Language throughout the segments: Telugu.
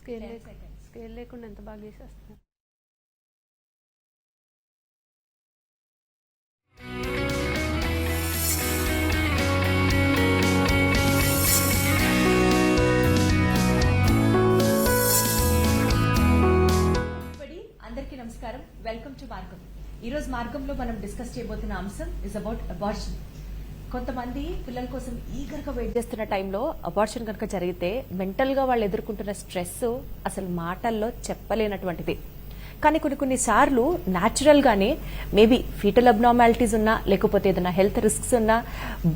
స్కేల్. స్కేల్ లేకుండా ఎంత బాగా Everybody, అందరికీ నమస్కారం. వెల్కమ్ టు మార్గం. ఈ రోజు మార్గంలో మనం డిస్కస్ చేయబోతున్న అంశం ఇస్ అబౌట్ అబార్షన్ కొంతమంది పిల్లల కోసం ఈగర్గా వెయిట్ చేస్తున్న టైంలో అబార్షన్ కనుక జరిగితే మెంటల్గా వాళ్ళు ఎదుర్కొంటున్న స్ట్రెస్ అసలు మాటల్లో చెప్పలేనటువంటిది. కానీ కొన్ని కొన్ని సార్లు న్యాచురల్ గానే మేబీ ఫీటల్ అబ్నార్మాలిటీస్ ఉన్నా లేకపోతే ఏదైనా హెల్త్ రిస్క్స్ ఉన్నా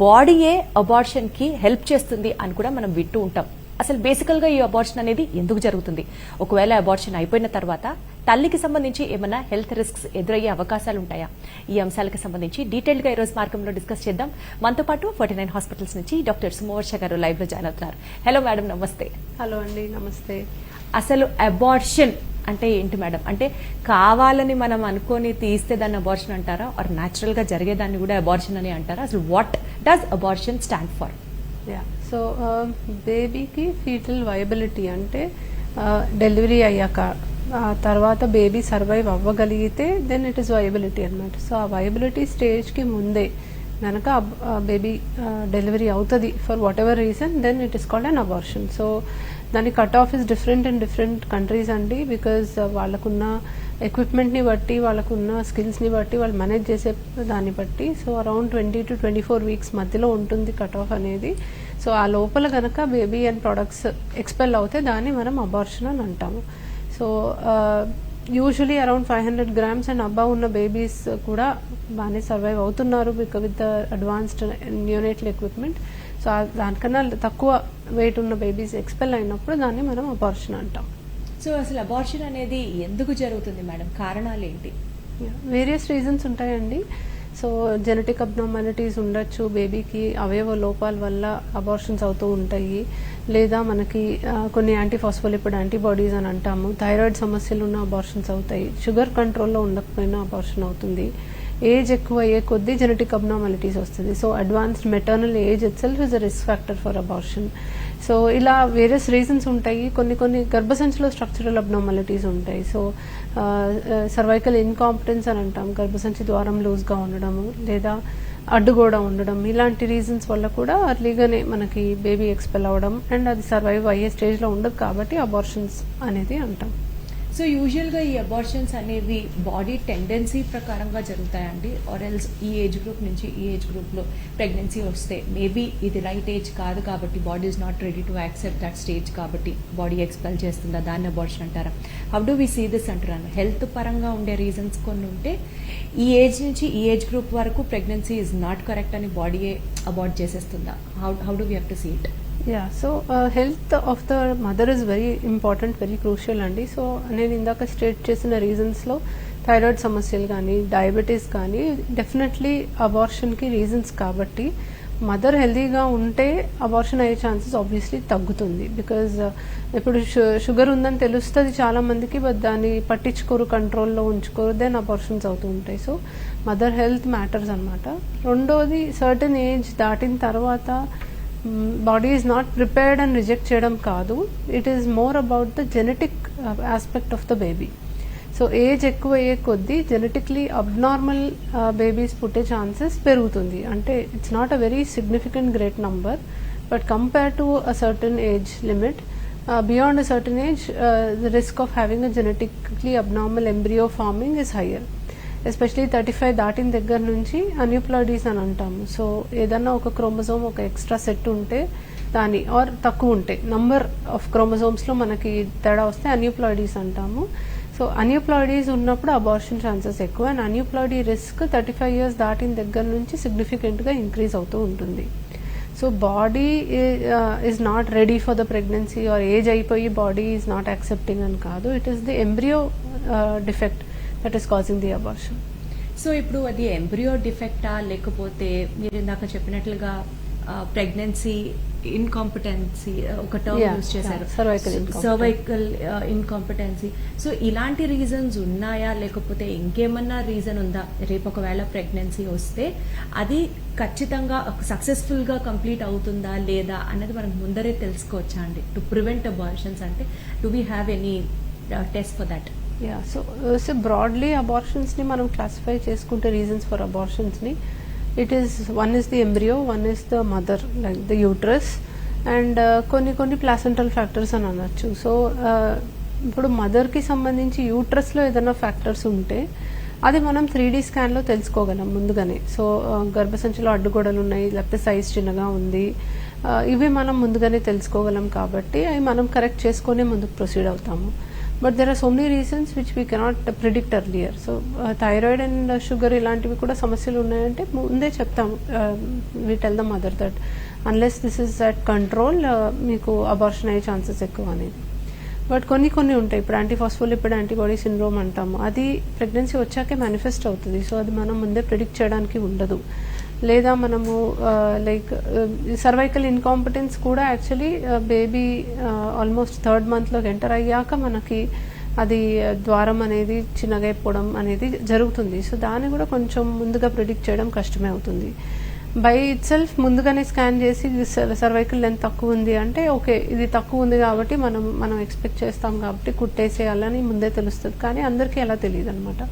బాడీయే అబార్షన్కి హెల్ప్ చేస్తుంది అని కూడా మనం వింటూ ఉంటాం. అసలు బేసికల్గా ఈ అబార్షన్ అనేది ఎందుకు జరుగుతుంది? ఒకవేళ అబార్షన్ అయిపోయిన తర్వాత తల్లికి సంబంధించి ఏమైనా హెల్త్ రిస్క్స్ ఎదురయ్యే అవకాశాలు ఉంటాయా? ఈ అంశాలకు సంబంధించి డీటెయిల్గా ఈ రోజు మార్గంలో డిస్కస్ చేద్దాం. మనతో పాటు ఫార్టీ నైన్ హాస్పిటల్స్ నుంచి డాక్టర్ సుమోవర్ష గారు లైవ్లో జాయిన్ అవుతున్నారు. హలో మేడం నమస్తే. హలో అండి నమస్తే. అసలు అబార్షన్ అంటే ఏంటి మేడం అంటే కావాలని మనం అనుకొని తీస్తే దాన్ని అబార్షన్ అంటారా? ఆర్ న్యాచురల్గా జరిగేదాన్ని కూడా అబార్షన్ అని అంటారా? అసలు what does abortion stand for yeah so బేబీకి ఫీటల్ వైబిలిటీ అంటే డెలివరీ అయ్యాక ఆ తర్వాత బేబీ సర్వైవ్ అవ్వగలిగితే దెన్ ఇట్ ఇస్ వైబిలిటీ అనమాట సో ఆ వైబిలిటీ స్టేజ్కి ముందే కనుక బేబీ డెలివరీ అవుతుంది for whatever reason then it is called an abortion so దాని cut off is different in different countries అండి బికాజ్ వాళ్ళకున్న ఎక్విప్మెంట్ని బట్టి వాళ్ళకున్న స్కిల్స్ని బట్టి వాళ్ళు మేనేజ్ చేసే దాన్ని బట్టి so around twenty two twenty four weeks మధ్యలో ఉంటుంది కట్ ఆఫ్ అనేది. సో ఆ లోపల కనుక బేబీ అండ్ ప్రొడక్ట్స్ ఎక్స్పెల్ అవుతే దాన్ని మనం అబార్షన్ అని అంటాము. So usually around five hundred grams and above ఉన్న బేబీస్ కూడా బాగానే సర్వైవ్ అవుతున్నారు because with the advanced neonatal equipment. So దానికన్నా తక్కువ వెయిట్ ఉన్న బేబీస్ ఎక్స్పెల్ అయినప్పుడు దాన్ని మనం అబార్షన్ అంటాం. సో అసలు అబార్షన్ అనేది ఎందుకు జరుగుతుంది మేడం? కారణాలు ఏంటి? వేరియస్ రీజన్స్ ఉంటాయండి. సో జెనెటిక్ అబ్నార్మాలిటీస్ ఉండొచ్చు బేబీకి అవయవ లోపాల వల్ల అబార్షన్స్ అవుతూ ఉంటాయి. లేదా మనకి కొన్ని యాంటీఫాస్ఫోలిపిడ్ యాంటీబాడీస్ అని అంటాము. థైరాయిడ్ సమస్యలు ఉన్న అబార్షన్స్ అవుతాయి. షుగర్ కంట్రోల్లో ఉండకపోయినా అబార్షన్ అవుతుంది. ఏజ్ ఎక్కువ అయ్యే కొద్దీ జెనెటిక్ అబ్నార్మాలిటీస్ వస్తుంది. So advanced maternal age itself is a risk factor for abortion so ఇలా వేరియస్ రీజన్స్ ఉంటాయి. కొన్ని కొన్ని గర్భసంచిలో స్ట్రక్చరల్ అబ్నార్మాలిటీస్ ఉంటాయి. సో సర్వైకల్ ఇన్కాంపిటెన్స్ అని అంటాం. గర్భసంచి ద్వారం లూజ్గా ఉండడము లేదా అడ్డుగోడ ఉండడం ఇలాంటి రీజన్స్ వల్ల కూడా అర్లీగానే మనకి బేబీ ఎక్స్పెల్ అవ్వడం అండ్ అది సర్వైవ్ అయ్యే స్టేజ్లో ఉండదు కాబట్టి అబార్షన్స్ అనేది అంటాం. సో యూజువల్గా ఈ అబార్షన్స్ అనేవి బాడీ టెండెన్సీ ప్రకారంగా జరుగుతాయండి. ఆర్ ఎల్స్ ఈ ఏజ్ గ్రూప్ నుంచి ఈ ఏజ్ గ్రూప్లో ప్రెగ్నెన్సీ వస్తే మేబీ ఇది రైట్ ఏజ్ కాదు కాబట్టి body is not ready to accept that stage కాబట్టి బాడీ ఎక్స్పెల్ చేస్తుందా? దాన్ని అబార్షన్ అంటారా? How do we see this అంటున్నాను. హెల్త్ పరంగా ఉండే రీజన్స్ కొన్ని ఉంటే ఈ ఏజ్ నుంచి ఈ ఏజ్ గ్రూప్ వరకు ప్రెగ్నెన్సీ ఈజ్ నాట్ కరెక్ట్ అని బాడీయే abort చేసేస్తుందా? How how do we have to see it yeah so health of the mother is very important very crucial అండి. సో నేను ఇందాక స్టేట్ చేసిన రీజన్స్లో థైరాయిడ్ సమస్యలు కానీ డయాబెటీస్ కానీ డెఫినెట్లీ అబార్షన్కి రీజన్స్ కాబట్టి మదర్ హెల్దీగా ఉంటే అబార్షన్ అయ్యే ఛాన్సెస్ ఆబ్వియస్లీ తగ్గుతుంది. బికాజ్ uh, ఇప్పుడు షుగర్ ఉందని తెలుస్తుంది చాలా మందికి బట్ దాన్ని పట్టించుకోరు కంట్రోల్లో ఉంచుకోరు దెన్ అబార్షన్స్ అవుతూ ఉంటాయి. సో మదర్ హెల్త్ మ్యాటర్స్ అనమాట రెండోది సర్టన్ ఏజ్ దాటిన తర్వాత body is not prepared and reject చేయడం కాదు it is more about the genetic aspect of the baby so age ఎక్కువ అయ్యే కొద్దీ జెనెటిక్లీ అబ్నార్మల్ బేబీస్ పుట్టే ఛాన్సెస్ పెరుగుతుంది. అంటే it's not a very significant great number but compare to a certain age limit beyond a certain age the risk of having a genetically abnormal embryo forming is higher especially thirty five దాటిన దగ్గర నుంచి అన్యూప్లాయిడీస్ అని అంటాము. సో ఏదన్నా ఒక క్రోమోజోమ్ ఒక ఎక్స్ట్రా సెట్ ఉంటే దాని ఆర్ తక్కువ ఉంటే నంబర్ ఆఫ్ క్రోమోజోమ్స్లో మనకి తేడా వస్తే అన్యూప్లాయిడీస్ అంటాము. సో అన్యూప్లాయిడీస్ ఉన్నప్పుడు అబార్షన్ ఛాన్సెస్ ఎక్కువ and aneuploidy risk thirty five years దాటిన దగ్గర నుంచి సిగ్నిఫికెంట్గా ఇంక్రీజ్ అవుతూ ఉంటుంది. So body is not ready for the pregnancy or age అయిపోయి బాడీ ఈజ్ నాట్ యాక్సెప్టింగ్ అని కాదు. It is the embryo defect that is causing the abortion so ఇప్పుడు అది ఎంబ్రియో డిఫెక్టా లేకపోతే మీరు ఇందాక చెప్పినట్లుగా ప్రెగ్నెన్సీ ఇన్కాంపిటెన్సీ ఒక టర్మ్ యూజ్ చేశారు. సర్వైకల్ ఇన్కాంపిటెన్సీ సో ఇలాంటి రీజన్స్ ఉన్నాయా? లేకపోతే ఇంకేమన్నా రీజన్ ఉందా? రేపు ఒకవేళ ప్రెగ్నెన్సీ వస్తే అది ఖచ్చితంగా సక్సెస్ఫుల్గా కంప్లీట్ అవుతుందా లేదా అన్నది మనం ముందరే తెలుసుకోవచ్చా అండి? టు ప్రివెంట్ అబార్షన్స్ అంటే do we have any test for that yeah so so broadly అబార్షన్స్ని మనం క్లాసిఫై చేసుకుంటే reasons for అబార్షన్స్ని it is one is the embryo one is the mother like the uterus and కొన్ని కొన్ని ప్లాసెంటల్ ఫ్యాక్టర్స్ అని అనొచ్చు. సో uh, ఇప్పుడు మదర్కి సంబంధించి యూట్రస్లో ఏదైనా ఫ్యాక్టర్స్ ఉంటే అది మనం త్రీ డీ స్కాన్లో తెలుసుకోగలం ముందుగానే. సో uh, గర్భసంచిలో అడ్డుగోడలు ఉన్నాయి లేకపోతే సైజ్ చిన్నగా ఉంది uh, ఇవి మనం ముందుగానే తెలుసుకోగలం కాబట్టి అవి మనం కరెక్ట్ చేసుకొని ముందుకు ప్రొసీడ్ అవుతాము. But there are so many reasons which we cannot predict earlier so thyroid and sugar ఇలాంటివి కూడా సమస్యలు ఉన్నాయంటే ముందే చెప్తాము we tell the mother that unless this is at control మీకు అబార్షన్ అయ్యే ఛాన్సెస్ ఎక్కువ అనేది బట్ కొన్ని కొన్ని ఉంటాయి. ఇప్పుడు యాంటీఫాస్ఫోలిపిడ్ యాంటీబాడీ సిండ్రోమ్ అంటాము. అది ప్రెగ్నెన్సీ వచ్చాకే మేనిఫెస్ట్ అవుతుంది. సో అది మనం ముందే ప్రిడిక్ట్ చేయడానికి ఉండదు. లేదా మనము లైక్ సర్వైకల్ ఇన్కాంపిటెన్స్ కూడా యాక్చువల్లీ బేబీ ఆల్మోస్ట్ థర్డ్ మంత్లోకి ఎంటర్ అయ్యాక మనకి అది ద్వారం అనేది చిన్నగైపోవడం అనేది జరుగుతుంది. సో దాన్ని కూడా కొంచెం ముందుగా ప్రిడిక్ట్ చేయడం కష్టమే అవుతుంది. బై ఇట్ సెల్ఫ్ ముందుగానే స్కాన్ చేసి సర్వైకల్ లెంత్ తక్కువ ఉంది అంటే ఓకే ఇది తక్కువ ఉంది కాబట్టి మనం మనం ఎక్స్పెక్ట్ చేస్తాం కాబట్టి కుట్టేసేయాలని ముందే తెలుస్తుంది. కానీ అందరికీ అలా తెలియదు అనమాట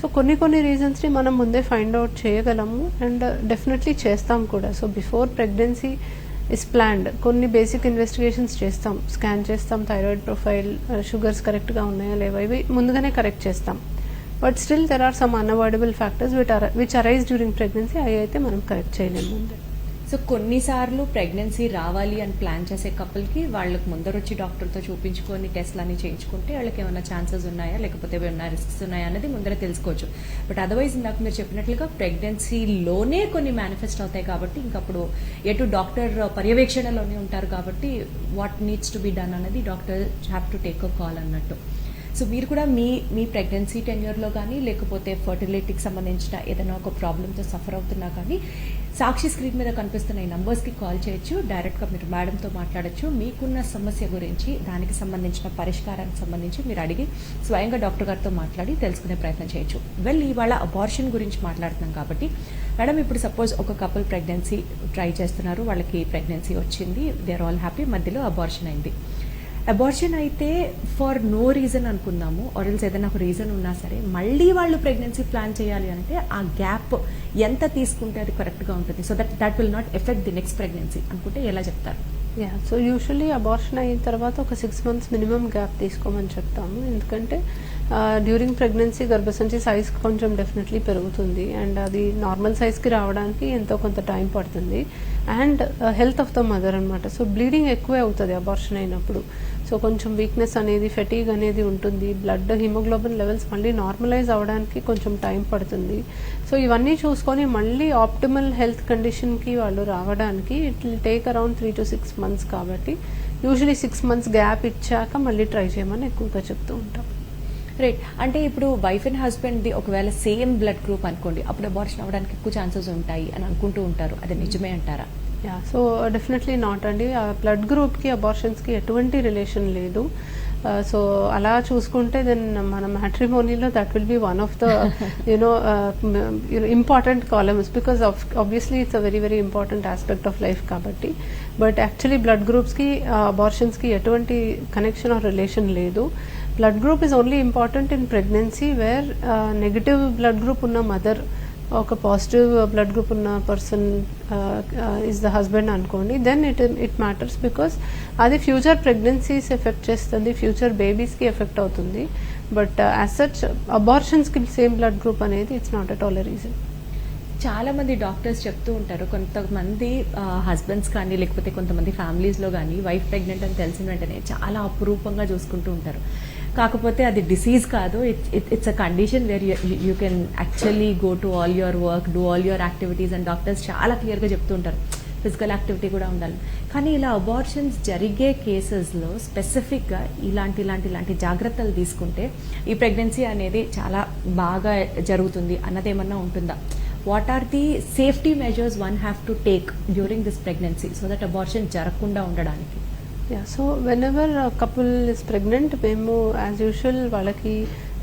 సో కొన్ని కొన్ని రీజన్స్ని మనం ముందే ఫైండ్ అవుట్ చేయగలము అండ్ డెఫినెట్లీ చేస్తాం కూడా. So before pregnancy is planned కొన్ని బేసిక్ ఇన్వెస్టిగేషన్స్ చేస్తాం. స్కాన్ చేస్తాం థైరాయిడ్ ప్రొఫైల్ షుగర్స్ కరెక్ట్గా ఉన్నాయా లేవా? ఇవి ముందుగానే కరెక్ట్ చేస్తాం. But still there are some unavoidable factors which are which arise during pregnancy అవి అయితే మనం కరెక్ట్ చేయలేము. ముందే సో కొన్నిసార్లు ప్రెగ్నెన్సీ రావాలి అని ప్లాన్ చేసే కపుల్కి వాళ్ళకి ముందర వచ్చి డాక్టర్తో చూపించుకొని టెస్ట్లు అన్ని చేయించుకుంటే వాళ్ళకి ఏమైనా ఛాన్సెస్ ఉన్నాయా? లేకపోతే ఏమైనా రిస్క్స్ ఉన్నాయా అనేది ముందర తెలుసుకోవచ్చు. బట్ అదర్వైజ్ ఇందాక మీరు చెప్పినట్లుగా ప్రెగ్నెన్సీలోనే కొన్ని మేనిఫెస్ట్ అవుతాయి కాబట్టి ఇంకప్పుడు ఎటు డాక్టర్ పర్యవేక్షణలోనే ఉంటారు కాబట్టి what needs to be done అనేది doctor have to take a call అన్నట్టు. సో మీరు కూడా మీ మీ ప్రెగ్నెన్సీ టెన్యూర్లో కానీ లేకపోతే ఫర్టిలిటీకి సంబంధించిన ఏదైనా ఒక ప్రాబ్లంతో సఫర్ అవుతున్నా కానీ సాక్షి స్క్రీన్ మీద కనిపిస్తున్న ఈ నంబర్స్కి కాల్ చేయొచ్చు. డైరెక్ట్గా మీరు మేడంతో మాట్లాడొచ్చు. మీకున్న సమస్య గురించి దానికి సంబంధించిన పరిష్కారానికి సంబంధించి మీరు అడిగి స్వయంగా డాక్టర్ గారితో మాట్లాడి తెలుసుకునే ప్రయత్నం చేయొచ్చు. వెల్ ఇవాళ అబార్షన్ గురించి మాట్లాడుతున్నాం కాబట్టి మేడం ఇప్పుడు సపోజ్ ఒక కపుల్ ప్రెగ్నెన్సీ ట్రై చేస్తున్నారు. వాళ్ళకి ప్రెగ్నెన్సీ వచ్చింది. దే ఆర్ ఆల్ హ్యాపీ మధ్యలో అబార్షన్ అయింది. అబార్షన్ అయితే ఫర్ నో రీజన్ అనుకుందాము. ఆర్ఎల్స్ ఏదైనా ఒక రీజన్ ఉన్నా సరే మళ్ళీ వాళ్ళు ప్రెగ్నెన్సీ ప్లాన్ చేయాలి అంటే ఆ గ్యాప్ ఎంత తీసుకుంటే అది కరెక్ట్గా ఉంటుంది. So that that will not affect the next pregnancy అనుకుంటే ఎలా చెప్తారు? యా సో యూజువల్లీ అబార్షన్ అయిన తర్వాత ఒక సిక్స్ మంత్స్ మినిమం గ్యాప్ తీసుకోమని చెప్తాము. ఎందుకంటే డ్యూరింగ్ ప్రెగ్నెన్సీ గర్భసంచి సైజ్ కొంచెం డెఫినెట్లీ పెరుగుతుంది. అండ్ అది నార్మల్ సైజ్కి రావడానికి ఎంతో కొంత టైం పడుతుంది. And health of the mother అనమాట సో బ్లీడింగ్ ఎక్కువే అవుతుంది అబార్షన్ అయినప్పుడు. సో కొంచెం వీక్నెస్ అనేది ఫెటీగ్ అనేది ఉంటుంది. బ్లడ్ హిమోగ్లోబిన్ లెవెల్స్ మళ్ళీ నార్మలైజ్ అవ్వడానికి కొంచెం టైం పడుతుంది. సో ఇవన్నీ చూసుకొని మళ్ళీ ఆప్టిమల్ హెల్త్ కండిషన్కి వాళ్ళు రావడానికి it will take around three to six months కాబట్టి యూజువలీ సిక్స్ మంత్స్ గ్యాప్ ఇచ్చాక మళ్ళీ ట్రై చేయమని ఎక్కువగా చెప్తూ ఉంటాం. రైట్ అంటే ఇప్పుడు వైఫ్ అండ్ హస్బెండ్ ది ఒకవేళ సేమ్ బ్లడ్ గ్రూప్ అనుకోండి అప్పుడు అబార్షన్ అవ్వడానికి ఎక్కువ ఛాన్సెస్ ఉంటాయి అని అనుకుంటూ ఉంటారు. అది నిజమే అంటారా? యా సో డెఫినెట్లీ నాట్ అండి ఆ బ్లడ్ గ్రూప్కి అబార్షన్స్కి ఎటువంటి రిలేషన్ లేదు. సో అలా చూసుకుంటే దెన్ మన మ్యాట్రిమోనీలో that will be one of the you know important columns because of obviously it's a very very important aspect of life కాబట్టి. బట్ యాక్చువల్లీ బ్లడ్ గ్రూప్స్కి అబార్షన్స్కి ఎటువంటి కనెక్షన్ ఆర్ రిలేషన్ లేదు. Blood group is only important in pregnancy where negative blood group ఉన్న మదర్ ఒక పాజిటివ్ బ్లడ్ గ్రూప్ ఉన్న పర్సన్ ఈజ్ ద హస్బెండ్ అనుకోండి then it it matters because అది ఫ్యూచర్ ప్రెగ్నెన్సీస్ ఎఫెక్ట్ చేస్తుంది ఫ్యూచర్ బేబీస్కి ఎఫెక్ట్ అవుతుంది. బట్ యాజ్ సచ్ అబార్షన్స్కి సేమ్ బ్లడ్ గ్రూప్ అనేది it's not at all reason చాలా మంది డాక్టర్స్ చెప్తూ ఉంటారు కొంతమంది uh, హస్బెండ్స్ కానీ లేకపోతే కొంతమంది ఫ్యామిలీస్లో కానీ వైఫ్ ప్రెగ్నెంట్ అని తెలిసిన వెంటనే చాలా అపురూపంగా చూసుకుంటూ ఉంటారు. కాకపోతే అది డిసీజ్ కాదు. It it's a condition where you can actually go to all your work do all your activities and doctors చాలా క్లియర్గా చెప్తుంటారు. ఫిజికల్ యాక్టివిటీ కూడా ఉండాలి. కానీ ఇలా అబార్షన్స్ జరిగే కేసెస్లో స్పెసిఫిక్గా ఇలాంటి ఇలాంటి ఇలాంటి జాగ్రత్తలు తీసుకుంటే ఈ ప్రెగ్నెన్సీ అనేది చాలా బాగా జరుగుతుంది అన్నది ఏమన్నా ఉంటుందా? What are the safety measures one have to take during this pregnancy so that abortion జరగకుండా ఉండడానికి? Yeah so whenever couple is pregnant మేము యాజ్ యూజువల్ వాళ్ళకి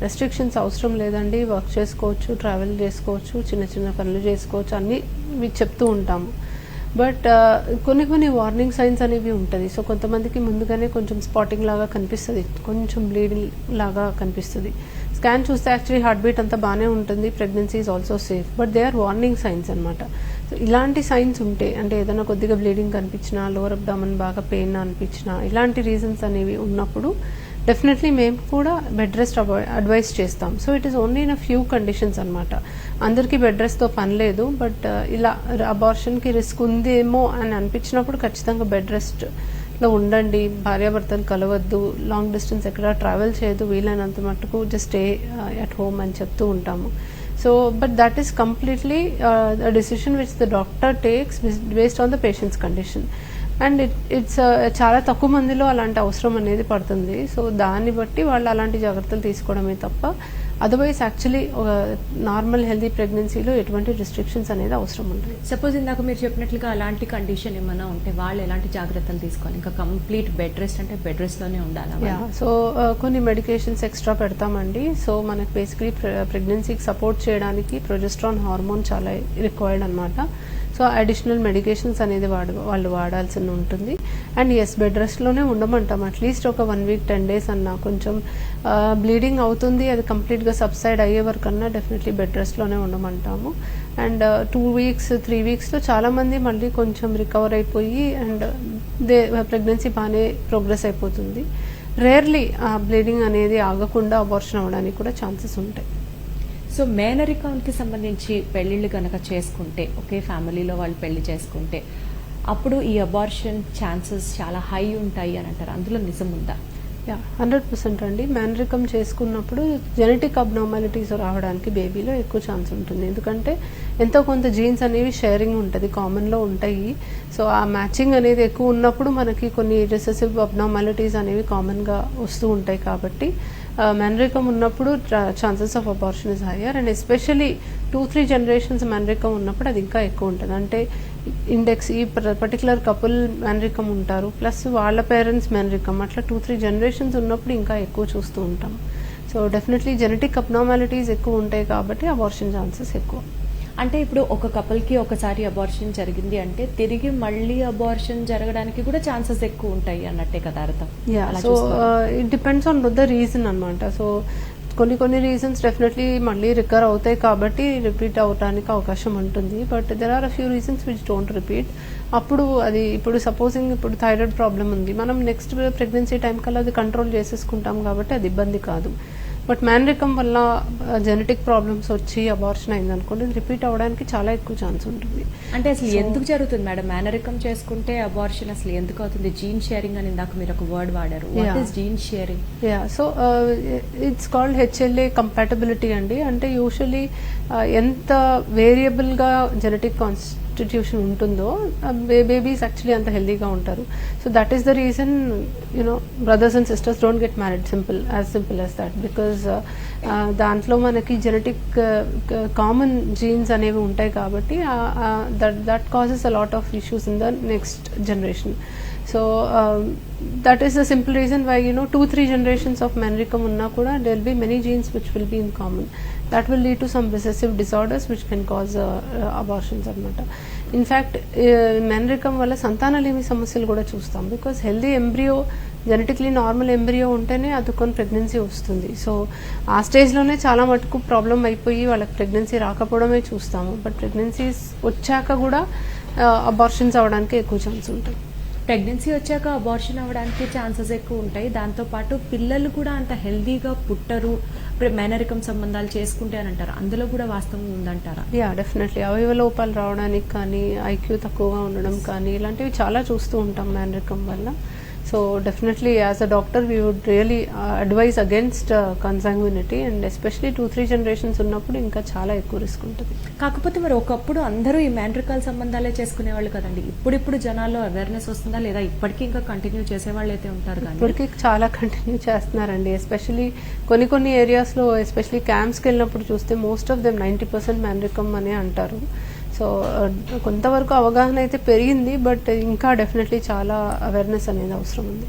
రెస్ట్రిక్షన్స్ అవసరం లేదండి. వర్క్ చేసుకోవచ్చు ట్రావెల్ చేసుకోవచ్చు చిన్న చిన్న పనులు చేసుకోవచ్చు అన్నీ మీకు చెప్తూ ఉంటాము. బట్ uh, కొన్ని కొన్ని వార్నింగ్ సైన్స్ అనేవి ఉంటుంది. సో కొంతమందికి ముందుగానే కొంచెం స్పాటింగ్ లాగా కనిపిస్తుంది. కొంచెం బ్లీడింగ్ లాగా కనిపిస్తుంది. స్కాన్ చూస్తే యాక్చువల్లీ హార్ట్ బీట్ అంతా బాగానే ఉంటుంది. Pregnancy is also safe but they are warning signs అనమాట సో ఇలాంటి సైన్స్ ఉంటే అంటే ఏదైనా కొద్దిగా బ్లీడింగ్ కనిపించినా లోవర్ అబ్డామన్ బాగా పెయిన్ అనిపించినా ఇలాంటి రీజన్స్ అనేవి ఉన్నప్పుడు డెఫినెట్లీ మేము కూడా బెడ్ రెస్ట్ అడ్వైస్ చేస్తాం. So it is only in a few conditions అనమాట అందరికీ బెడ్ రెస్ట్తో పని లేదు బట్ uh, ఇలా అబార్షన్కి రిస్క్ ఉందేమో అని అనిపించినప్పుడు ఖచ్చితంగా బెడ్ రెస్ట్లో ఉండండి. భార్యాభర్తలు కలవద్దు. లాంగ్ డిస్టెన్స్ ఎక్కడ ట్రావెల్ చేయదు వీలైనంత మటుకు జస్ట్ స్టే అట్ హోమ్ అని చెప్తూ ఉంటాము. So but that is completely decision decision which the doctor takes based on the patient's condition and it it's చాలా తక్కువ మందిలో అలాంటి అవసరం అనేది పడుతుంది. సో దాన్ని బట్టి వాళ్ళు అలాంటి జాగ్రత్తలు తీసుకోవడమే తప్ప అదర్వైజ్ యాక్చువల్లీ నార్మల్ హెల్దీ ప్రెగ్నెన్సీలో ఎటువంటి రిస్ట్రిక్షన్స్ అనేది అవసరం ఉంటుంది సపోజ్ ఇందాక మీరు చెప్పినట్లుగా అలాంటి కండిషన్ ఏమైనా ఉంటే వాళ్ళు ఎలాంటి జాగ్రత్తలు తీసుకోవాలి? ఇంకా కంప్లీట్ బెడ్ రెస్ట్ అంటే బెడ్ రెస్ట్లోనే ఉండాలా సో కొన్ని మెడికేషన్స్ ఎక్స్ట్రా పెడతామండి. సో మనకి బేసిక్లీ ప్రెగ్నెన్సీకి సపోర్ట్ చేయడానికి ప్రొజెస్ట్రాన్ హార్మోన్ చాలా రిక్వైర్డ్ అనమాట సో అడిషనల్ మెడికేషన్స్ అనేది వాడు వాళ్ళు వాడాల్సి ఉంటుంది. అండ్ ఎస్ బెడ్ రెస్ట్లోనే ఉండమంటాం. అట్లీస్ట్ ఒక వన్ వీక్ టెన్ డేస్ అన్నా కొంచెం బ్లీడింగ్ అవుతుంది. అది కంప్లీట్గా సబ్సైడ్ అయ్యే వరకు అన్నా డెఫినెట్లీ బెడ్ రెస్ట్లోనే ఉండమంటాము. అండ్ టూ వీక్స్ త్రీ వీక్స్లో చాలామంది మళ్ళీ కొంచెం రికవర్ అయిపోయి అండ్ దే ప్రెగ్నెన్సీ బాగానే ప్రోగ్రెస్ అయిపోతుంది. రేర్లీ ఆ బ్లీడింగ్ అనేది ఆగకుండా అబార్షన్ అవ్వడానికి కూడా ఛాన్సెస్ ఉంటాయి. సో మేనరికంకి సంబంధించి పెళ్ళిళ్ళు కనుక చేసుకుంటే ఒకే ఫ్యామిలీలో వాళ్ళు పెళ్ళి చేసుకుంటే అప్పుడు ఈ అబార్షన్ ఛాన్సెస్ చాలా హై ఉంటాయి అని అంటారు. అందులో నిజం ఉందా? యా హండ్రెడ్ పర్సెంట్ అండి. మేనరికం చేసుకున్నప్పుడు జెనెటిక్ అబ్నార్మాలిటీస్ రావడానికి బేబీలో ఎక్కువ ఛాన్స్ ఉంటుంది. ఎందుకంటే ఎంతో కొంత జీన్స్ అనేవి షేరింగ్ ఉంటుంది కామన్లో ఉంటాయి. సో ఆ మ్యాచింగ్ అనేది ఎక్కువ ఉన్నప్పుడు మనకి కొన్ని రిసెసివ్ అబ్నార్మాలిటీస్ అనేవి కామన్గా వస్తూ ఉంటాయి కాబట్టి మెనరికం ఉన్నప్పుడు chances of abortion is higher and especially two three generations మెనరికం ఉన్నప్పుడు అది ఇంకా ఎక్కువ ఉంటుంది. అంటే ఇండెక్స్ ఈ పర్టికులర్ కపుల్ మెనరికం ఉంటారు ప్లస్ వాళ్ళ పేరెంట్స్ మెనరికం అట్లా టూ త్రీ జనరేషన్స్ ఉన్నప్పుడు ఇంకా ఎక్కువ చూస్తూ ఉంటాం. సో డెఫినెట్లీ జెనెటిక్ అబ్నార్మాలిటీస్ ఎక్కువ ఉంటాయి కాబట్టి అబార్షన్ ఛాన్సెస్ ఎక్కువ. అంటే ఇప్పుడు ఒక కపుల్కి ఒకసారి అబార్షన్ జరిగింది అంటే తిరిగి మళ్ళీ అబార్షన్ జరగడానికి కూడా ఛాన్సెస్ ఎక్కువ ఉంటాయి అన్నట్టే కదా అర్థం. So. It depends on the reason అనమాట సో కొన్ని కొన్ని రీజన్స్ డెఫినెట్లీ మళ్ళీ రికవర్ అవుతాయి కాబట్టి రిపీట్ అవడానికి అవకాశం ఉంటుంది. But there are a few reasons which don't repeat అప్పుడు అది ఇప్పుడు సపోజింగ్ ఇప్పుడు థైరాయిడ్ ప్రాబ్లం ఉంది. మనం నెక్స్ట్ ప్రెగ్నెన్సీ టైం కల్లా అది కంట్రోల్ చేసేసుకుంటాం కాబట్టి అది ఇబ్బంది కాదు. బట్ మ్యానరికం వల్ల జెనెటిక్ ప్రాబ్లమ్స్ వచ్చి అబార్షన్ అయింది అనుకోండి రిపీట్ అవ్వడానికి చాలా ఎక్కువ ఛాన్స్ ఉంటుంది. అంటే అసలు ఎందుకు జరుగుతుంది మేడం? మేనరికం చేసుకుంటే అబార్షన్ అసలు ఎందుకు అవుతుంది? జీన్ షేరింగ్ అని ఇందాక మీరు ఒక వర్డ్ వాడారు. Gene sharing yeah so it's called HLA compatibility అండి. అంటే యూజువలీ ఎంత వేరియబుల్గా జెనెటిక్ సబ్స్టిట్యూషన్ ఉంటుందో బేబీస్ యాక్చువల్లీ అంత హెల్దీగా ఉంటారు. So that is the reason you know brothers and sisters don't get married simple as simple as that because దాంట్లో మనకి జెనెటిక్ కామన్ జీన్స్ అనేవి ఉంటాయి కాబట్టి that that causes a lot of issues in the next generation so that is the simple reason why you know two three generations of మెనరికమ్ ఉన్నా కూడా there'll be many genes which will be in common that will lead to some recessive disorders which can cause abortions అనమాట ఇన్ఫ్యాక్ట్ మెనరికమ్ వల్ల సంతానలేమి సమస్యలు కూడా చూస్తాం. Because healthy embryo genetically normal embryo ఉంటేనే అదుకొని ప్రెగ్నెన్సీ వస్తుంది. సో ఆ స్టేజ్లోనే చాలా మటుకు ప్రాబ్లం అయిపోయి వాళ్ళకి ప్రెగ్నెన్సీ రాకపోవడమే చూస్తాము. బట్ ప్రెగ్నెన్సీస్ వచ్చాక కూడా uh, అబార్షన్స్ అవడానికి ఎక్కువ ఛాన్స్ ఉంటుంది ప్రెగ్నెన్సీ వచ్చాక అబార్షన్ అవ్వడానికి ఛాన్సెస్ ఎక్కువ ఉంటాయి. దాంతో పాటు పిల్లలు కూడా అంత హెల్దీగా పుట్టరు. మేనరికం సంబంధాలు చేసుకుంటే అని అంటారు? అందులో కూడా వాస్తవం ఉందంటారా? యా డెఫినెట్లీ అవయవ లోపాలు రావడానికి కానీ ఐక్యూ తక్కువగా ఉండడం కానీ ఇలాంటివి చాలా చూస్తూ ఉంటాం మేనరికం వల్ల. So definitely as a doctor we would really advise against consanguinity and especially two three generations ఉన్నప్పుడు ఇంకా చాలా ఎక్కువ రిస్క్ ఉంటుంది. కాకపోతే మరి ఒకప్పుడు అందరూ ఈ మ్యాండ్రికల్ సంబంధాలే చేసుకునేవాళ్ళు కదండి. ఇప్పుడిప్పుడు జనాల్లో అవేర్నెస్ వస్తుందా లేదా? ఇప్పటికీ ఇంకా కంటిన్యూ చేసేవాళ్ళు అయితే ఉంటారు ఇప్పటికీ చాలా కంటిన్యూ చేస్తున్నారండి. ఎస్పెషలీ కొన్ని కొన్ని ఏరియాస్లో ఎస్పెషలీ క్యాంప్స్కి వెళ్ళినప్పుడు చూస్తే most of them ninety percent మ్యాన్రికమ్ అని అంటారు. సో కొంతవరకు అవగాహన అయితే పెరిగింది బట్ ఇంకా డెఫినెట్లీ చాలా అవేర్నెస్ అనేది అవసరం ఉంది.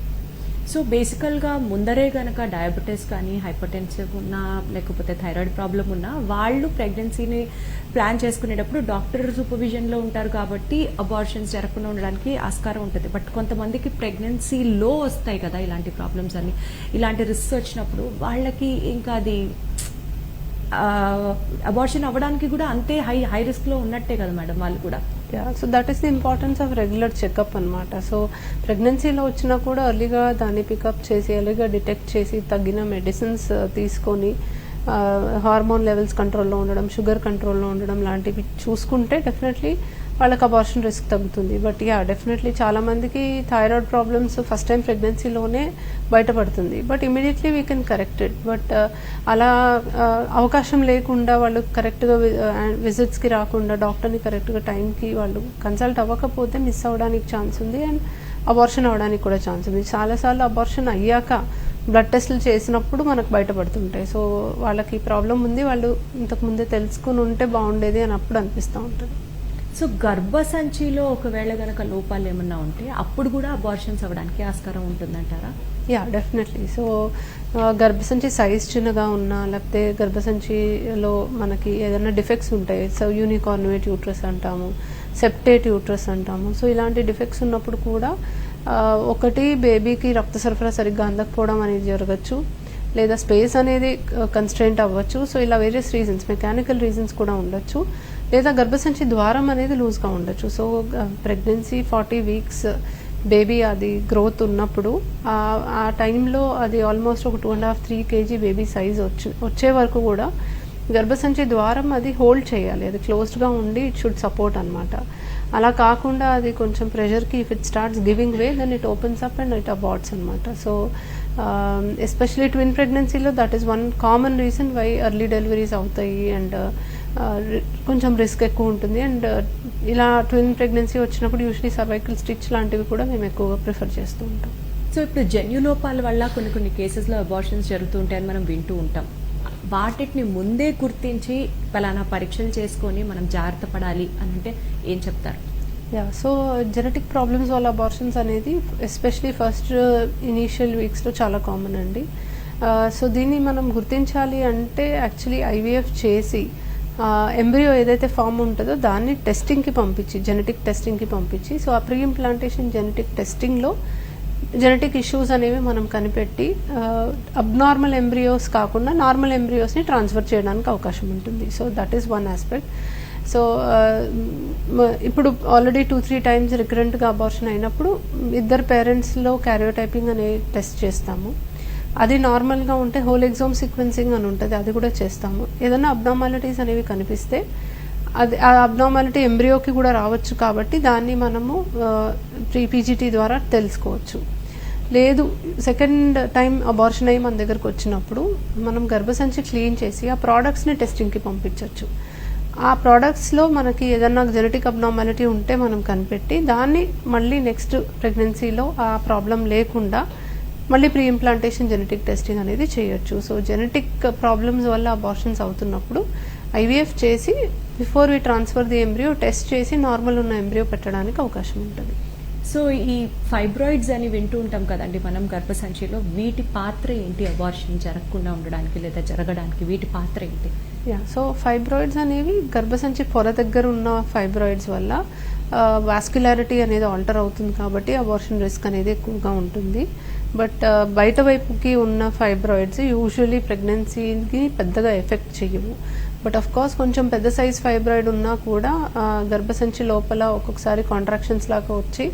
సో బేసికల్గా ముందరే కనుక డయాబెటీస్ కానీ హైపర్టెన్సివ్ ఉన్నా లేకపోతే థైరాయిడ్ ప్రాబ్లం ఉన్నా వాళ్ళు ప్రెగ్నెన్సీని ప్లాన్ చేసుకునేటప్పుడు డాక్టర్ సూపర్విజన్లో ఉంటారు కాబట్టి అబార్షన్స్ జరగకుండా ఉండడానికి ఆస్కారం ఉంటుంది. బట్ కొంతమందికి ప్రెగ్నెన్సీలో వస్తాయి కదా ఇలాంటి ప్రాబ్లమ్స్ అన్ని. ఇలాంటి రిస్క్ వచ్చినప్పుడు వాళ్ళకి ఇంకా అది అబార్షన్ అవ్వడానికి కూడా అంతే హై హై రిస్క్లో ఉన్నట్టే కదా మేడం వాళ్ళు కూడా. So that is the importance of regular checkup అనమాట సో ప్రెగ్నెన్సీలో వచ్చినా కూడా ఎర్లీగా దాన్ని పికప్ చేసి ఎర్లీగా డిటెక్ట్ చేసి తగిన మెడిసిన్స్ uh, తీసుకొని హార్మోన్ లెవెల్స్ కంట్రోల్లో ఉండడం షుగర్ కంట్రోల్లో ఉండడం లాంటివి చూసుకుంటే డెఫినెట్లీ వాళ్ళకి అబార్షన్ రిస్క్ తగ్గుతుంది. బట్ యా డెఫినెట్లీ చాలా మందికి థైరాయిడ్ ప్రాబ్లమ్స్ ఫస్ట్ టైం ప్రెగ్నెన్సీలోనే బయటపడుతుంది. But immediately we can correct it but అలా uh, అవకాశం లేకుండా వాళ్ళు కరెక్ట్గా విజిట్స్కి uh, రాకుండా డాక్టర్ని కరెక్ట్గా టైంకి వాళ్ళు కన్సల్ట్ అవ్వకపోతే మిస్ అవ్వడానికి ఛాన్స్ ఉంది అండ్ అబార్షన్ అవ్వడానికి కూడా ఛాన్స్ ఉంది. చాలాసార్లు అబార్షన్ అయ్యాక బ్లడ్ టెస్టులు చేసినప్పుడు మనకు బయటపడుతుంటాయి. సో వాళ్ళకి ప్రాబ్లం ఉంది. వాళ్ళు ఇంతకుముందే తెలుసుకుని ఉంటే బాగుండేది అని అప్పుడు అనిపిస్తూ ఉంటుంది. సో గర్భసంచిలో ఒకవేళ గనక లోపాలు ఏమన్నా ఉంటే అప్పుడు కూడా అబార్షన్స్ అవ్వడానికి ఆస్కారం ఉంటుందంటారా? యా డెఫినెట్లీ సో గర్భసంచి సైజ్ చిన్నగా ఉన్నా లేకపోతే గర్భసంచిలో మనకి ఏదైనా డిఫెక్ట్స్ ఉంటాయి సో యూనికార్నువేట్ యూట్రస్ అంటాము సెప్టేట్ యూట్రస్ అంటాము సో ఇలాంటి డిఫెక్ట్స్ ఉన్నప్పుడు కూడా ఒకటి బేబీకి రక్త సరఫరా సరిగ్గా అందకపోవడం అనేది జరగచ్చు లేదా స్పేస్ అనేది కన్స్ట్రెంట్ అవ్వచ్చు సో ఇలా వేరియస్ రీజన్స్ మెకానికల్ రీజన్స్ కూడా ఉండొచ్చు. లేదా గర్భసంచి ద్వారం అనేది లూజ్గా ఉండొచ్చు so pregnancy forty weeks baby అది గ్రోత్ ఉన్నప్పుడు ఆ- టైంలో అది ఆల్మోస్ట్ ఒక two and half three kg baby size వచ్చి వచ్చే వరకు కూడా గర్భసంచి ద్వారం అది హోల్డ్ చేయాలి అది క్లోజ్డ్గా ఉండి ఇట్ షుడ్ సపోర్ట్ అనమాట అలా కాకుండా అది కొంచెం ప్రెషర్కి if it starts giving way then it opens up and it aborts అనమాట సో ఎస్పెషలీ ట్విన్ ప్రెగ్నెన్సీలో that is one common reason why early deliveries అవుతాయి. అండ్ కొంచెం రిస్క్ ఎక్కువ ఉంటుంది. అండ్ ఇలా ట్విన్ ప్రెగ్నెన్సీ వచ్చినప్పుడు యూజువలీ సర్వైకల్ స్టిచ్ లాంటివి కూడా మేము ఎక్కువగా ప్రిఫర్ చేస్తూ ఉంటాం. సో ఇప్పుడు జన్యు లోపాల వల్ల కొన్ని కొన్ని కేసెస్లో అబార్షన్స్ జరుగుతూ ఉంటాయని మనం వింటూ ఉంటాం. వాటిని ముందే గుర్తించి పలానా పరీక్షలు చేసుకొని మనం జాగ్రత్త పడాలి అని అంటే ఏం చెప్తారు? యా సో జెనెటిక్ ప్రాబ్లమ్స్ వల్ల అబార్షన్స్ అనేది ఎస్పెషలీ ఫస్ట్ ఇనీషియల్ వీక్స్లో చాలా కామన్ అండి. సో దీన్ని మనం గుర్తించాలి అంటే యాక్చువల్లీ ఐవీఎఫ్ చేసి ఎంబ్రియో ఏదైతే ఫామ్ ఉంటుందో దాన్ని టెస్టింగ్కి పంపించి జెనెటిక్ టెస్టింగ్కి పంపించి. సో ఆ ప్రీ ఇంప్లాంటేషన్ జెనెటిక్ టెస్టింగ్లో జెనెటిక్ ఇష్యూస్ అనేవి మనం కనిపెట్టి అబ్నార్మల్ ఎంబ్రియోస్ కాకుండా నార్మల్ ఎంబ్రియోస్ని ట్రాన్స్ఫర్ చేయడానికి అవకాశం ఉంటుంది. So that is one aspect so ఇప్పుడు ఆల్రెడీ టూ త్రీ టైమ్స్ రికరెంట్గా అబార్షన్ అయినప్పుడు ఇద్దరు పేరెంట్స్లో క్యారియోటైపింగ్ అనే టెస్ట్ చేస్తాము. అది నార్మల్గా ఉంటే హోల్ ఎగ్జామ్ సీక్వెన్సింగ్ అని ఉంటుంది అది కూడా చేస్తాము. ఏదైనా అబ్నార్మాలిటీస్ అనేవి కనిపిస్తే అది ఆ అబ్నార్మాలిటీ ఎంబ్రియోకి కూడా రావచ్చు కాబట్టి దాన్ని మనము ప్రీ పీజీటీ ద్వారా తెలుసుకోవచ్చు. లేదు సెకండ్ టైం అబార్షన్ అయ్యి మన దగ్గరకు వచ్చినప్పుడు మనం గర్భసంచి క్లీన్ చేసి ఆ ప్రోడక్ట్స్ని టెస్టింగ్కి పంపించవచ్చు ఆ ప్రోడక్ట్స్లో మనకి ఏదన్నా జెనెటిక్ అబ్నార్మాలిటీ ఉంటే మనం కనిపెట్టి దాన్ని మళ్ళీ నెక్స్ట్ ప్రెగ్నెన్సీలో ఆ ప్రాబ్లం లేకుండా మళ్ళీ ప్రీ ఇంప్లాంటేషన్ జెనెటిక్ టెస్టింగ్ అనేది చేయొచ్చు. సో జెనెటిక్ ప్రాబ్లమ్స్ వల్ల అబార్షన్స్ అవుతున్నప్పుడు ఐవీఎఫ్ చేసి before we transfer the embryo test చేసి నార్మల్ ఉన్న ఎంబ్రియో పెట్టడానికి అవకాశం ఉంటుంది. సో ఈ ఫైబ్రాయిడ్స్ అని వింటూ ఉంటాం కదండి మనం గర్భసంచిలో. వీటి పాత్ర ఏంటి? అబార్షన్ జరగకుండా ఉండడానికి లేదా జరగడానికి వీటి పాత్ర ఏంటి? యా సో ఫైబ్రాయిడ్స్ అనేవి గర్భసంచి పొర దగ్గర ఉన్న ఫైబ్రాయిడ్స్ వల్ల వాస్కులారిటీ అనేది ఆల్టర్ అవుతుంది కాబట్టి అబార్షన్ రిస్క్ అనేది ఎక్కువగా ఉంటుంది. బట్ uh, బయట వైపుకి ఉన్న ఫైబ్రాయిడ్స్ యూజువలీ ప్రెగ్నెన్సీకి పెద్దగా ఎఫెక్ట్ చేయవు. బట్ ఆఫ్ కోర్స్ కొంచెం పెద్ద సైజ్ ఫైబ్రాయిడ్ ఉన్నా కూడా uh, గర్భసంచి లోపల ఒక్కొక్కసారి కాంట్రాక్షన్స్ లాగా వచ్చి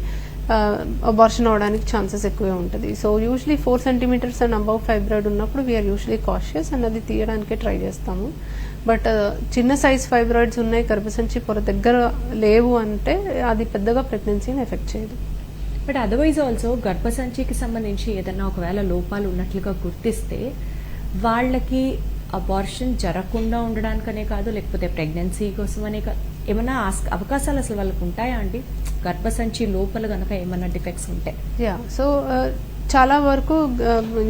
uh, అబార్షన్ అవడానికి ఛాన్సెస్ ఎక్కువే ఉంటుంది. So usually four centimetres and above fibroid ఉన్నప్పుడు we are usually cautious and అది తీయడానికే ట్రై చేస్తాము. బట్ చిన్న సైజ్ ఫైబ్రాయిడ్స్ ఉన్నాయి గర్భసంచి పొర దగ్గర లేవు అంటే అది పెద్దగా ప్రెగ్నెన్సీని ఎఫెక్ట్ చేయదు. బట్ అదర్వైజ్ ఆల్సో గర్భసంచికి సంబంధించి ఏదైనా ఒకవేళ లోపాలు ఉన్నట్లుగా గుర్తిస్తే వాళ్ళకి అబార్షన్ జరగకుండా ఉండడానికనే కాదు లేకపోతే ప్రెగ్నెన్సీ కోసమనే కాదు ఏమైనా అవకాశాలు అసలు వాళ్ళకు ఉంటాయా అండి? గర్భసంచి లోపల కనుక ఏమైనా డిఫెక్ట్స్ ఉంటాయి యా సో చాలా వరకు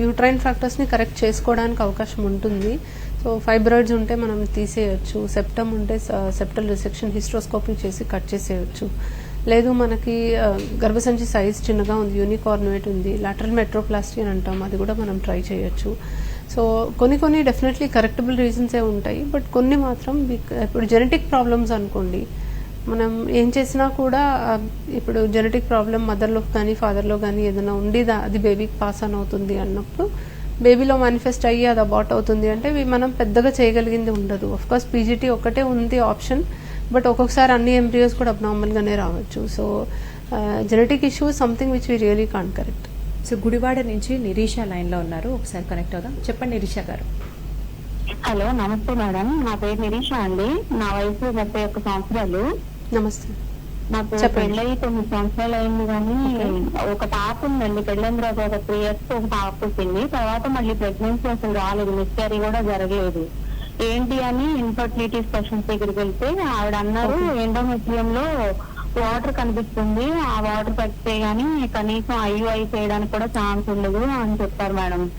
యూట్రైన్ ఫ్యాక్టర్స్ని కరెక్ట్ చేసుకోవడానికి అవకాశం ఉంటుంది. సో ఫైబ్రాయిడ్స్ ఉంటే మనం తీసేయచ్చు. సెప్టమ్ ఉంటే సెప్టల్ రిసెక్షన్ హిస్ట్రోస్కోపీ చేసి కట్ చేసేయచ్చు. లేదు మనకి గర్భసంచి సైజ్ చిన్నగా ఉంది యూనికార్నువేట్ ఉంది లాటరల్ మెట్రోప్లాస్టీ అని అంటాం అది కూడా మనం ట్రై చేయొచ్చు. సో కొన్ని కొన్ని డెఫినెట్లీ కరెక్టబుల్ రీజన్సే ఉంటాయి బట్ కొన్ని మాత్రం ఇప్పుడు జెనెటిక్ ప్రాబ్లమ్స్ అనుకోండి మనం ఏం చేసినా కూడా ఇప్పుడు జెనెటిక్ ప్రాబ్లం మదర్లో కానీ ఫాదర్లో కానీ ఏదైనా ఉండి దా- అది బేబీకి పాస్ ఆన్ అవుతుంది అన్నప్పుడు బేబీలో మేనిఫెస్ట్ అయ్యి అది అబాట్ అవుతుంది అంటే మనం పెద్దగా చేయగలిగింది ఉండదు. ఆఫ్ కోర్స్ పీజీటీ ఒకటే ఉంది ఆప్షన్ బట్ ఒక్కొక్కసారి అన్ని ఎంబ్రియోస్ కూడా అబ్నార్మల్గానే రావచ్చు. So genetic issue something which we really can correct so Gudivada నుంచి నిరీష లైన్లో ఉన్నారు. ఒకసారి కనెక్ట్ అవుదాం. చెప్పండి నిరీష గారు. హలో నమస్తే మేడం. నా పేరు నిరీష అండి. నా వయసు ముప్పై ఒక్క సంవత్సరాలు. నమస్తే. నాకు. పెళ్ళయి తొమ్మిది సంవత్సరాలు అయింది కానీ ఒక పాప ఉందండి. పెళ్ళైన తర్వాత ఒక త్రీ ఇయర్స్ ఒక పాప పుట్టింది. తర్వాత మళ్ళీ ప్రెగ్నెన్సీ అసలు రాలేదు. మిస్క్యారీ కూడా జరగలేదు. ఏంటి అని ఇన్ఫర్టిలిటీ స్పెషలిస్ట్ దగ్గరికి వెళ్తే ఆవిడ అన్నారు ఎండోమెట్రియం లో వాటర్ కనిపిస్తుంది ఆ వాటర్ పట్టితే గానీ కనీసం ఐయుఐ చేయడానికి కూడా ఛాన్స్ ఉండదు అని చెప్పారు మేడం.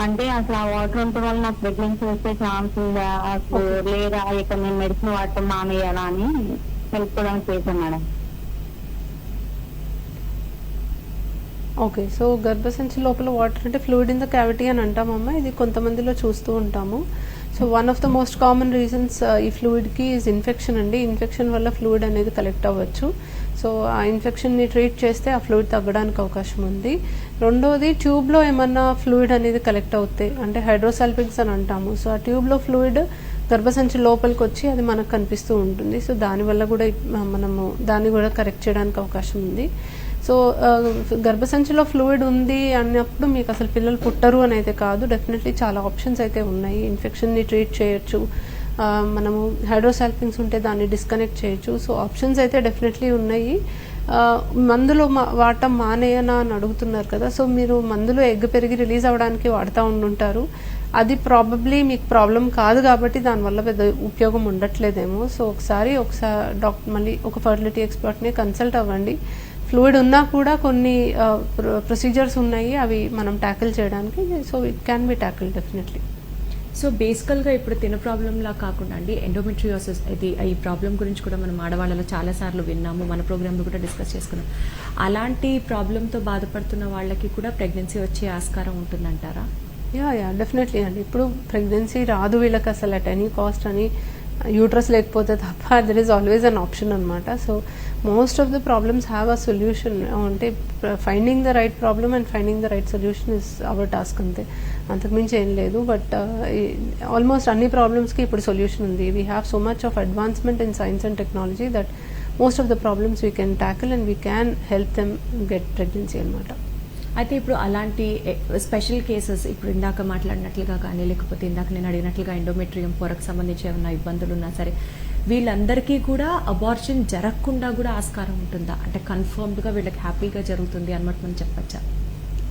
అంటే అసలు ఆ వాటర్ ఉండటం వల్ల నాకు ప్రెగ్నెన్సీ వచ్చే ఛాన్స్ ఉందా? అసలు లేదా ఇక నేను మెడిసిన్ వాడటం మానేయాలా అని తెలుసుకోవడానికి చేశాను మేడం. ఓకే. సో గర్భసంచి లోపల వాటర్ అంటే ఫ్లూయిడ్ ఇన్ ద క్యావిటీ అని అంటామమ్మా? ఇది కొంతమందిలో చూస్తూ ఉంటాము. So one of the most common reasons ఈ ఫ్లూయిడ్కి ఈజ్ ఇన్ఫెక్షన్ అండి. ఇన్ఫెక్షన్ వల్ల ఫ్లూయిడ్ అనేది కలెక్ట్ అవ్వచ్చు. సో ఆ ఇన్ఫెక్షన్ని ట్రీట్ చేస్తే ఆ ఫ్లూయిడ్ తగ్గడానికి అవకాశం ఉంది. రెండోది ట్యూబ్లో ఏమన్నా ఫ్లూయిడ్ అనేది కలెక్ట్ అవుతాయి అంటే హైడ్రోసాల్పిక్స్ అని అంటాము. సో ఆ ట్యూబ్లో ఫ్లూయిడ్ గర్భసంచి లోపలికి వచ్చి అది మనకు కనిపిస్తూ ఉంటుంది. సో దానివల్ల కూడా మనము దాన్ని కూడా కరెక్ట్ చేయడానికి అవకాశం ఉంది. సో గర్భసంచిలో ఫ్లూయిడ్ ఉంది అన్నప్పుడు మీకు అసలు పిల్లలు పుట్టరు అని అయితే కాదు. డెఫినెట్లీ చాలా ఆప్షన్స్ అయితే ఉన్నాయి. ఇన్ఫెక్షన్ని ట్రీట్ చేయొచ్చు. మనము హైడ్రోసాల్పింగ్స్ ఉంటే దాన్ని డిస్కనెక్ట్ చేయొచ్చు. సో ఆప్షన్స్ అయితే డెఫినెట్లీ ఉన్నాయి. మందులో మందులు మా- వాడటం మానేయనా అని అడుగుతున్నారు కదా. సో మీరు మందులు ఎగ్ పెరిగి రిలీజ్ అవ్వడానికి వాడుతూ ఉండుంటారు. అది ప్రాబబ్లీ మీకు ప్రాబ్లం కాదు కాబట్టి దానివల్ల పెద్ద ఉపయోగం ఉండట్లేదేమో. సో ఒకసారి ఒకసారి డాక్టర్ మళ్ళీ ఒక ఫర్టిలిటీ ఎక్స్పర్ట్ని కన్సల్ట్ అవ్వండి. ఫ్లూయిడ్ ఉన్నా కూడా కొన్ని ప్రొసీజర్స్ ఉన్నాయి అవి మనం ట్యాకిల్ చేయడానికి. So it can be tackle definitely. So బేసికల్గా ఇప్పుడు తిన ప్రాబ్లంలా కాకుండా అండి ఎండోమెట్రియోసిస్ ఇది ఈ ప్రాబ్లం గురించి కూడా మనం ఆడవాళ్ళలో చాలాసార్లు విన్నాము మన ప్రోగ్రాంలో కూడా డిస్కస్ చేసుకున్నాం. అలాంటి ప్రాబ్లంతో బాధపడుతున్న వాళ్ళకి కూడా ప్రెగ్నెన్సీ వచ్చే ఆస్కారం ఉంటుందంటారా? యా యా డెఫినెట్లీ అండి. ఇప్పుడు ప్రెగ్నెన్సీ రాదు వీళ్ళకి అసలు అట్ ఎనీ కాస్ట్ అని యూట్రస్ లేకపోతే తప్ప there is always an option అనమాట so most of the problems have a solution అంటే finding the right problem and finding the right solution is our task అంతే. అంతకుమించి ఏం లేదు. బట్ ఆల్మోస్ట్ అన్ని ప్రాబ్లమ్స్కి ఇప్పుడు సొల్యూషన్ ఉంది. We have so much of advancement in science and technology that most of the problems we can tackle and we can help them get pregnancy అనమాట అయితే ఇప్పుడు అలాంటి స్పెషల్ కేసెస్ ఇప్పుడు ఇందాక మాట్లాడినట్లుగా కానీ లేకపోతే ఇందాక నేను అడిగినట్లుగా ఎండోమెట్రియం పొరకు సంబంధించి ఏమైనా ఇబ్బందులు ఉన్నా సరే వీళ్ళందరికీ కూడా అబార్షన్ జరగకుండా కూడా ఆస్కారం ఉంటుందా? అంటే కన్ఫర్మ్డ్గా వీళ్ళకి హ్యాపీగా జరుగుతుంది అన్నమాట మనం చెప్పచ్చా?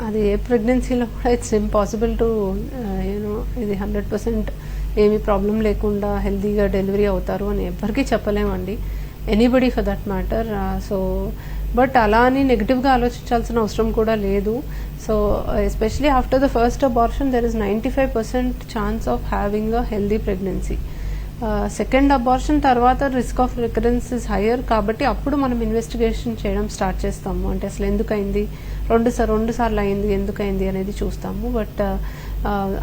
అది ఏ ప్రెగ్నెన్సీలో కూడా it's impossible to you know ఇది హండ్రెడ్ పర్సెంట్ ఏమీ ప్రాబ్లం లేకుండా హెల్తీగా డెలివరీ అవుతారు అని ఎవ్వరికీ చెప్పలేమండి. Anybody for that matter so but అలా అని నెగిటివ్గా ఆలోచించాల్సిన అవసరం కూడా లేదు. So especially after the first abortion there is ninety five percent chance of having a healthy pregnancy second abortion తర్వాత risk of recurrence is higher కాబట్టి అప్పుడు మనం ఇన్వెస్టిగేషన్ చేయడం స్టార్ట్ చేస్తాము. అంటే అసలు ఎందుకైంది? రెండు సార్ రెండు సార్లు అయింది ఎందుకైంది అనేది చూస్తాము. బట్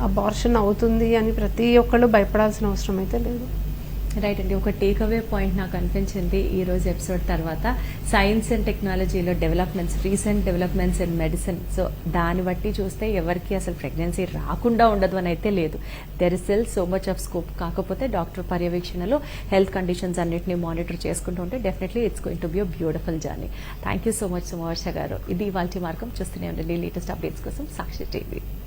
అబార్షన్ అవుతుంది అని ప్రతి ఒక్కళ్ళు భయపడాల్సిన అవసరం అయితే లేదు. రైట్ అండి. ఒక టేక్ అవే పాయింట్ నాకు అనిపించింది ఈ రోజు ఎపిసోడ్ తర్వాత. సైన్స్ అండ్ టెక్నాలజీలో developments recent developments in medicine so దాన్ని బట్టి చూస్తే ఎవరికి అసలు ప్రెగ్నెన్సీ రాకుండా ఉండదు అని అయితే లేదు. There is sell so much of scope కాకపోతే డాక్టర్ పర్యవేక్షణలో హెల్త్ కండిషన్స్ అన్నింటినీ మానిటర్ చేసుకుంటూ ఉంటే definitely it's going to be a beautiful journey thank you so much Sumavarsha garu. ఇది ఇవాళ మార్గం. చూస్తూనే ఉండండి. లేటెస్ట్ అప్డేట్స్ కోసం సాక్షి టీవీ.